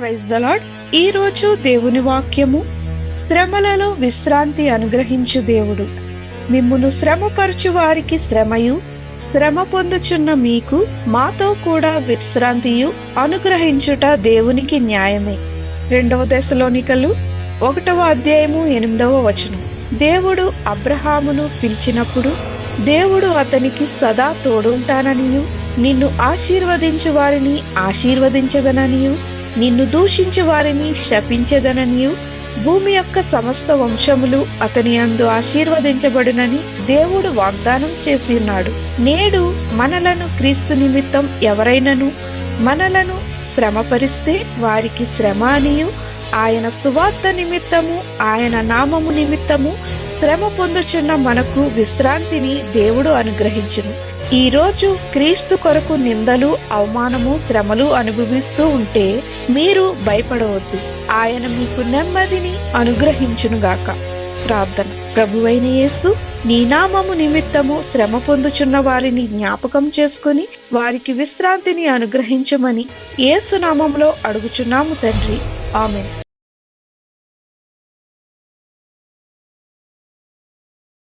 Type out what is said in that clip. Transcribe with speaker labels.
Speaker 1: Praise the lord ఈ రోజు దేవుని వాక్యము శ్రమలలో విశ్రాంతి అనుగ్రహించు దేవుడు. మిమ్మును శ్రమపరచు వారికి శ్రమయు శ్రమ పొందుచున్న మీకు మాతో కూడా విశ్రాంతియు అనుగ్రహించుట దేవునికి న్యాయమే. రెండవ దశలోనికలు ఒకటవ అధ్యాయము ఎనిమిదవ వచనం. దేవుడు అబ్రహామును పిలిచినప్పుడు దేవుడు అతనికి సదా తోడుంటాననియు నిన్ను ఆశీర్వదించు వారిని ఆశీర్వదించదననియు నిన్ను దూషించు వారిని శపించదననియు. భూమి యొక్క సమస్త వంశములు అతని అందు ఆశీర్వదించబడునని దేవుడు వాగ్దానం చేసి ఉన్నాడు. నేడు మనలను క్రీస్తు నిమిత్తం ఎవరైనను మనలను శ్రమపరిస్తే వారికి శ్రమ అనియు. ఆయన సువార్త నిమిత్తము ఆయన నామము నిమిత్తము శ్రమ పొందుచున్న మనకు విశ్రాంతిని దేవుడు అనుగ్రహించును. ఈరోజు క్రీస్తు కొరకు నిందలు అవమానము శ్రమలు అనుభవిస్తూ ఉంటే మీరు భయపడవద్దు. ఆయన మీకు నెమ్మదిని అనుగ్రహించునుగాక. ప్రార్థన. ప్రభువైన యేసు నీ నామము నిమిత్తము శ్రమ పొందుచున్న వారిని జ్ఞాపకం చేసుకుని వారికి విశ్రాంతిని అనుగ్రహించమని ఏసునామంలో అడుగుచున్నాము తండ్రి. ఆమె